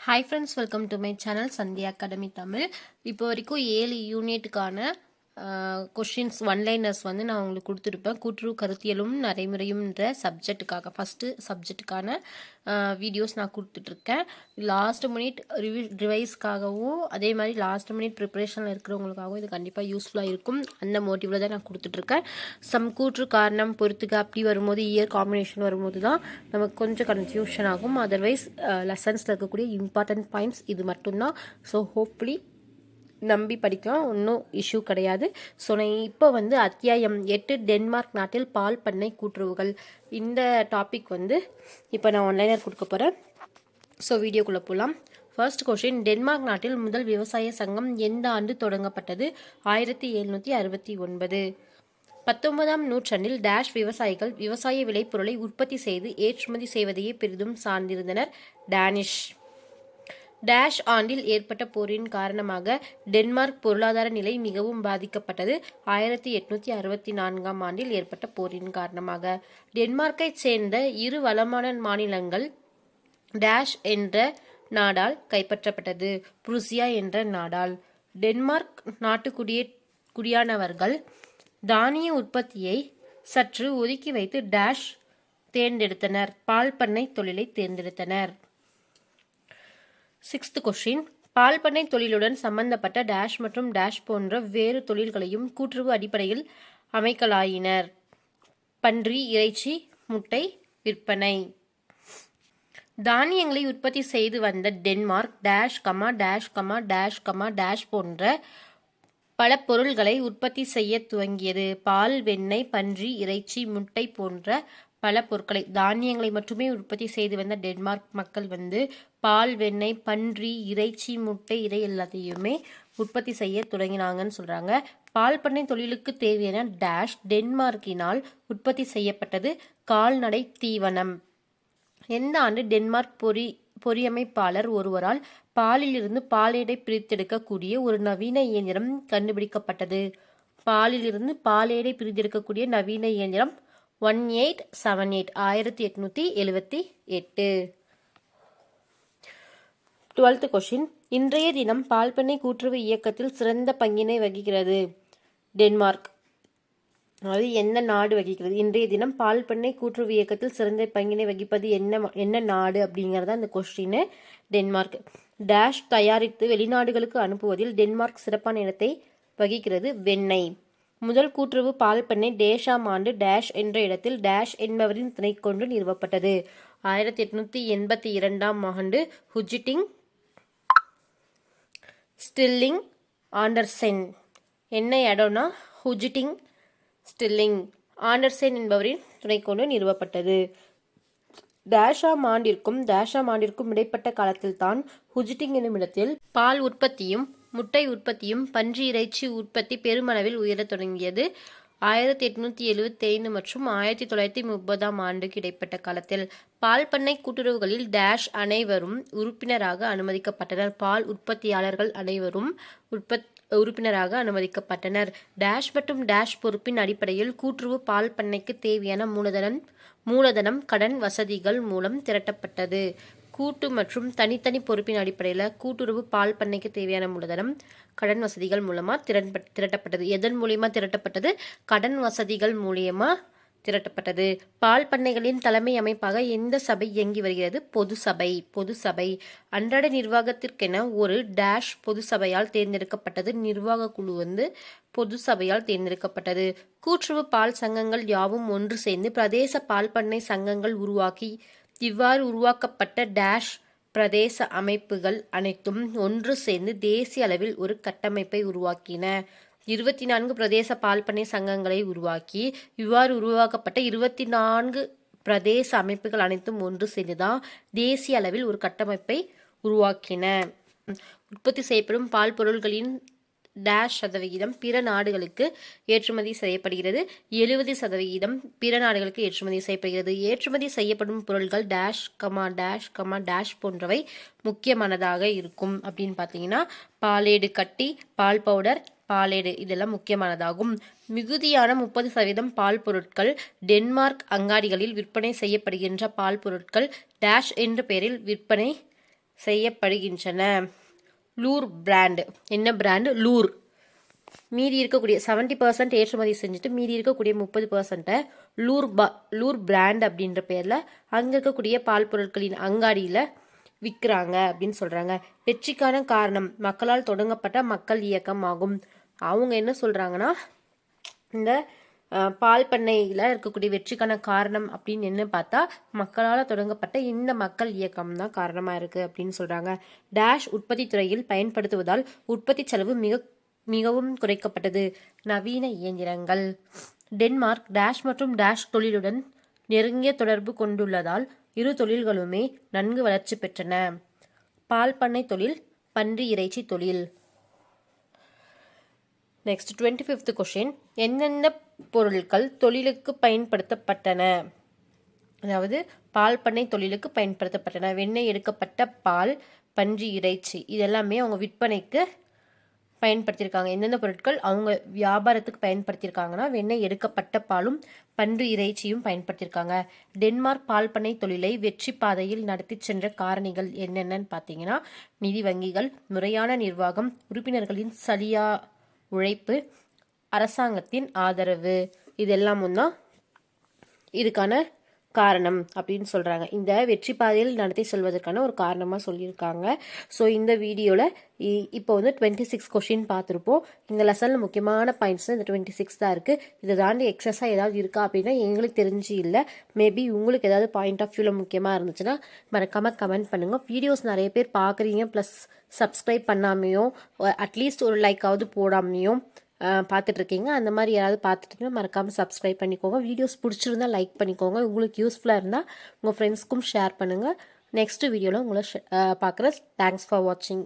Hi friends welcome to my channel Sandhya academy Tamil இப்போ வரைக்கும் ஏழு யூனிட்டுக்கான கொஷின்ஸ் ஒன்லைனர்ஸ் வந்து நான் உங்களுக்கு கொடுத்துருப்பேன். கூற்று கருத்தியலும் நடைமுறையும்ன்ற சப்ஜெக்ட்டுக்காக ஃபஸ்ட்டு சப்ஜெக்ட்டுக்கான வீடியோஸ் நான் கொடுத்துட்ருக்கேன் லாஸ்ட் மினிட் ரிவி ரிவைஸ்க்காகவும் அதே மாதிரி லாஸ்ட் மினிட் ப்ரிப்பரேஷனில் இருக்கிறவங்களுக்காகவும் இது கண்டிப்பாக யூஸ்ஃபுல்லாக இருக்கும். அந்த மோட்டிவில் தான் நான் கொடுத்துட்ருக்கேன் சம் கூற்று காரணம் பொறுத்துக்க அப்படி வரும்போது இயர் காம்பினேஷன் வரும்போது தான் நமக்கு கொஞ்சம் கன்ஃபியூஷன் ஆகும். அதர்வைஸ் லெசன்ஸில் இருக்கக்கூடிய இம்பார்ட்டன்ட் பாயிண்ட்ஸ் இது மட்டும்தான். ஸோ ஹோப்ஃபுல்லி நம்பி படிக்கலாம் ஒன்றும் இஷ்யூ கிடையாது. ஸோ நான் இப்போ வந்து அத்தியாயம் எட்டு டென்மார்க் நாட்டில் பால் பண்ணை கூட்டுறவுகள். இந்த டாபிக் வந்து இப்போ நான் ஆன்லைனர் கொடுக்க போகிறேன் ஸோ வீடியோக்குள்ளே போகலாம் ஃபர்ஸ்ட் கொஷின் டென்மார்க் நாட்டில் முதல் விவசாய சங்கம் எந்த ஆண்டு தொடங்கப்பட்டது? ஆயிரத்தி எழுநூற்றி அறுபத்தி ஒன்பது. பத்தொன்பதாம் நூற்றாண்டில் டேஷ் விவசாயிகள் விவசாய விளைபொருளை உற்பத்தி செய்து ஏற்றுமதி செய்வதையே பெரிதும் சார்ந்திருந்தனர். டேனிஷ் டேஷ் ஆண்டில் ஏற்பட்ட போரின் காரணமாக டென்மார்க் பொருளாதார நிலை மிகவும் பாதிக்கப்பட்டது. ஆயிரத்தி எட்நூத்தி அறுபத்தி நான்காம் ஆண்டில் ஏற்பட்ட போரின் காரணமாக. டென்மார்க்கைச் சேர்ந்த இரு வளமான மாநிலங்கள் டேஷ் என்ற நாடால் கைப்பற்றப்பட்டது. புருசியா என்ற நாடால். டென்மார்க் நாட்டுக்குடியே குடியானவர்கள் தானிய உற்பத்தியை சற்று ஒதுக்கி வைத்து டேஷ் தேர்ந்தெடுத்தனர். பால் பண்ணை தொழிலை தேர்ந்தெடுத்தனர். சிக்ஸ்த் கொஷின் பால் பண்ணை தொழிலுடன் சம்பந்தப்பட்ட டேஷ் மற்றும் டேஷ் போன்ற வேறு தொழில்களையும் கூட்டுறவு அடிப்படையில் அமைக்கலாயினர். பன்றி இறைச்சி முட்டை விற்பனை. தானியங்களை உற்பத்தி செய்து வந்த Denmark dash comma dash comma dash comma dash போன்ற பல பொருள்களை உற்பத்தி செய்ய துவங்கியது. பால் வெண்ணெய் பன்றி இறைச்சி முட்டை போன்ற பல பொருட்களை தானியங்களை மட்டுமே உற்பத்தி செய்து வந்த டென்மார்க் மக்கள் வந்து பால் வெண்ணெய் பன்றி இறைச்சி முட்டை இதை எல்லாத்தையுமே உற்பத்தி செய்ய தொடங்கினாங்கன்னு சொல்கிறாங்க பால் பண்ணை தொழிலுக்கு தேவையான டேஷ் டென்மார்க்கினால் உற்பத்தி செய்யப்பட்டது கால்நடை தீவனம். எந்த ஆண்டு டென்மார்க் பொறி பொறியமைப்பாளர் ஒருவரால் பாலிலிருந்து பாலேடை பிரித்தெடுக்கக்கூடிய ஒரு நவீன இயந்திரம் கண்டுபிடிக்கப்பட்டது. பாலிலிருந்து பாலேடை பிரித்தெடுக்கக்கூடிய நவீன இயந்திரம் ஒன் எயிட் செவன் எயிட் ஆயிரத்தி எட்நூத்தி எழுபத்தி எட்டு. டுவெல்த் கொஷின் இன்றைய தினம் பால்பண்ணை கூட்டுறவு இயக்கத்தில் சிறந்த பங்கினை வகிக்கிறது. டென்மார்க் அது எந்த நாடு வகிக்கிறது? இன்றைய தினம் பால் பண்ணை கூட்டுறவு இயக்கத்தில் சிறந்த பங்கினை வகிப்பது என்ன என்ன நாடு அப்படிங்கிறத அந்த கொஸ்டின் டென்மார்க் டேஷ் தயாரித்து வெளிநாடுகளுக்கு அனுப்புவதில் டென்மார்க் சிறப்பான இடத்தை வகிக்கிறது வெண்ணெய். முதல் கூட்டுறவு பால் பண்ணை டேஷாம் ஆண்டு டேஷ் என்ற இடத்தில் டேஷ் என்பவரின் துணை கொண்டு நிறுவப்பட்டது. ஆயிரத்தி எட்நூத்தி எண்பத்தி இரண்டாம் ஆண்டு ஹுஜிட்டிங் ஸ்டில்லிங் ஆண்டர்சென். என்ன இடம்னா ஹுஜிட்டிங் ஸ்டில்லிங் ஆண்டர்சென் என்பவரின் துணை கொண்டு நிறுவப்பட்டது. டேஷாம் ஆண்டிற்கும் டேஷாம் ஆண்டிற்கும் இடைப்பட்ட காலத்தில் தான் ஹுஜிட்டிங் என்னும் இடத்தில் பால் உற்பத்தியும் முட்டை உற்பத்தியும் பன்றி இறைச்சி உற்பத்தி பெருமளவில் உயரத் தொடங்கியது. ஆயிரத்தி எட்நூத்தி எழுவத்தி ஐந்து மற்றும் ஆயிரத்தி தொள்ளாயிரத்தி முப்பதாம் ஆண்டுக்கு இடைப்பட்ட காலத்தில் பால் பண்ணை கூட்டுறவுகளில் டேஷ் அனைவரும் உறுப்பினராக அனுமதிக்கப்பட்டனர். பால் உற்பத்தியாளர்கள் அனைவரும் உற்பத் உறுப்பினராக அனுமதிக்கப்பட்டனர். டேஷ் மற்றும் டேஷ் பொறுப்பின் அடிப்படையில் கூட்டுறவு பால் பண்ணைக்கு தேவையான மூலதனம் மூலதனம் கடன் வசதிகள் மூலம் திரட்டப்பட்டது. கூட்டு மற்றும் தனித்தனி பொறுப்பின் அடிப்படையில் கூட்டுறவு பால் பண்ணைக்கு தேவையான மூலதனம் கடன் வசதிகள் மூலமாக திரண்ட திரட்டப்பட்டது. எதன் மூலியமாக திரட்டப்பட்டது? கடன் வசதிகள் மூலியமாக திரட்டப்பட்டது. பால் பண்ணைகளின் தலைமை அமைப்பாக எந்த சபை இயங்கி வருகிறது? பொது சபை பொது சபை. அன்றாட நிர்வாகத்திற்கென ஒரு டேஷ் பொது சபையால் தேர்ந்தெடுக்கப்பட்டது. நிர்வாக குழு வந்து பொது சபையால் தேர்ந்தெடுக்கப்பட்டது. கூட்டுறவு பால் சங்கங்கள் யாவும் ஒன்று சேர்ந்து பிரதேச பால் பண்ணை சங்கங்கள் உருவாக்கி இவ்வாறு உருவாக்கப்பட்ட டேஷ் பிரதேச அமைப்புகள் அனைத்தும் ஒன்று சேர்ந்து தேசிய அளவில் ஒரு கட்டமைப்பை உருவாக்கின. இருபத்தி நான்கு பிரதேச பால்பண்ணை சங்கங்களை உருவாக்கி இவ்வாறு உருவாக்கப்பட்ட இருபத்தி நான்கு பிரதேச அமைப்புகள் அனைத்தும் ஒன்று சேர்ந்துதான் தேசிய அளவில் ஒரு கட்டமைப்பை உருவாக்கின. உற்பத்தி செய்யப்படும் பால் பொருள்களின் டேஷ் சதவிகிதம் பிற நாடுகளுக்கு ஏற்றுமதி செய்யப்படுகிறது. எழுபது சதவிகிதம் பிற நாடுகளுக்கு ஏற்றுமதி செய்யப்படுகிறது. ஏற்றுமதி செய்யப்படும் பொருட்கள் dash comma dash comma dash போன்றவை முக்கியமானதாக இருக்கும். அப்படின்னு பார்த்தீங்கன்னா பாலேடு கட்டி பால் பவுடர் பாலேடு இதெல்லாம் முக்கியமானதாகும். மிகுதியான முப்பது சதவீதம் பால் பொருட்கள் டென்மார்க் அங்காடிகளில் விற்பனை செய்யப்படுகின்ற பால் பொருட்கள் டேஷ் என்ற பெயரில் விற்பனை செய்யப்படுகின்றன. லூர் பிராண்டு என்ன பிராண்டு லூர். மீதி இருக்கக்கூடிய செவன்ட்டி பர்சன்ட் ஏற்றுமதி செஞ்சுட்டு மீதி இருக்கக்கூடிய முப்பது பர்சன்ட்டை லூர் பா லூர் பிராண்ட் அப்படின்ற பேரில் அங்கே இருக்கக்கூடிய பால் பொருட்களின் அங்காடியில் விற்கிறாங்க அப்படின்னு சொல்கிறாங்க வெற்றிக்கான காரணம் மக்களால் தொடங்கப்பட்ட மக்கள் இயக்கம் ஆகும் அவங்க என்ன சொல்கிறாங்கன்னா இந்த பால் பண்ணையில் இருக்கக்கூடிய வெற்றிக்கான காரணம் அப்படின்னு என்ன பார்த்தா மக்களால் தொடங்கப்பட்ட இந்த மக்கள் இயக்கம் தான் காரணமாக இருக்குது அப்படின்னு சொல்கிறாங்க டேஷ் உற்பத்தி துறையில் பயன்படுத்துவதால் உற்பத்தி செலவு மிக மிகவும் குறைக்கப்பட்டது. நவீன இயந்திரங்கள். டென்மார்க் டேஷ் மற்றும் டேஷ் தொழிலுடன் நெருங்கிய தொடர்பு கொண்டுள்ளதால் இரு தொழில்களுமே நன்கு வளர்ச்சி பெற்றன. பால் பண்ணை தொழில் பன்றி இறைச்சி தொழில். நெக்ஸ்ட் டுவெண்ட்டி ஃபிஃப்த் கொஷின் எந்தெந்த பொருட்கள் தொழிலுக்கு பயன்படுத்தப்பட்டன. அதாவது பால் பண்ணை தொழிலுக்கு பயன்படுத்தப்பட்டன. வெண்ணெய் எடுக்கப்பட்ட பால் பன்றி இறைச்சி இதெல்லாமே அவங்க விற்பனைக்கு பயன்படுத்தியிருக்காங்க. எந்தெந்த பொருட்கள் அவங்க வியாபாரத்துக்கு பயன்படுத்தியிருக்காங்கன்னா வெண்ணெய் எடுக்கப்பட்ட பாலும் பன்றி இறைச்சியும் பயன்படுத்தியிருக்காங்க. டென்மார்க் பால் பண்ணை தொழிலை வெற்றி பாதையில் நடத்தி சென்ற காரணிகள் என்னென்னு பார்த்தீங்கன்னா நிதி வங்கிகள் முறையான நிர்வாகம் உறுப்பினர்களின் சரியா உழைப்பு அரசாங்கத்தின் ஆதரவு. இதெல்லாமும் தான் இதுக்கான காரணம் அப்படின்னு சொல்கிறாங்க இந்த வெற்றி பாதையில் நடத்தி செல்வதற்கான ஒரு காரணமாக சொல்லியிருக்காங்க. ஸோ இந்த வீடியோவில் இப்போ வந்து டுவெண்ட்டி சிக்ஸ் கொஷின் பார்த்துருப்போம். இந்த லெசனில் முக்கியமான பாயிண்ட்ஸ் இந்த டுவெண்ட்டி சிக்ஸ் தான் இருக்குது இதை தாண்டி எக்ஸஸாக ஏதாவது இருக்கா அப்படின்னா எங்களுக்கு தெரிஞ்சு இல்லை. மேபி உங்களுக்கு ஏதாவது பாயிண்ட் ஆஃப் வியூவில் முக்கியமாக இருந்துச்சுன்னா மறக்காமல் கமெண்ட் பண்ணுங்கள் வீடியோஸ் நிறைய பேர் பார்க்குறீங்க ப்ளஸ் சப்ஸ்கிரைப் பண்ணாமையும் அட்லீஸ்ட் ஒரு லைக்காவது போடாமையும் பார்த்துட்ருக்கீங்க. அந்த மாதிரி யாராவது பார்த்துட்டீங்கன்னா மறக்காமல் சப்ஸ்கிரைப் பண்ணிக்கோங்க. வீடியோஸ் பிடிச்சிருந்தா லைக் பண்ணிக்கோங்க. உங்களுக்கு யூஸ்ஃபுல்லாக இருந்தால் உங்கள் ஃப்ரெண்ட்ஸ்க்கும் ஷேர் பண்ணுங்கள் நெக்ஸ்ட் வீடியோவில் உங்களை பார்க்குறேன். தேங்க்ஸ் ஃபார் வாட்சிங்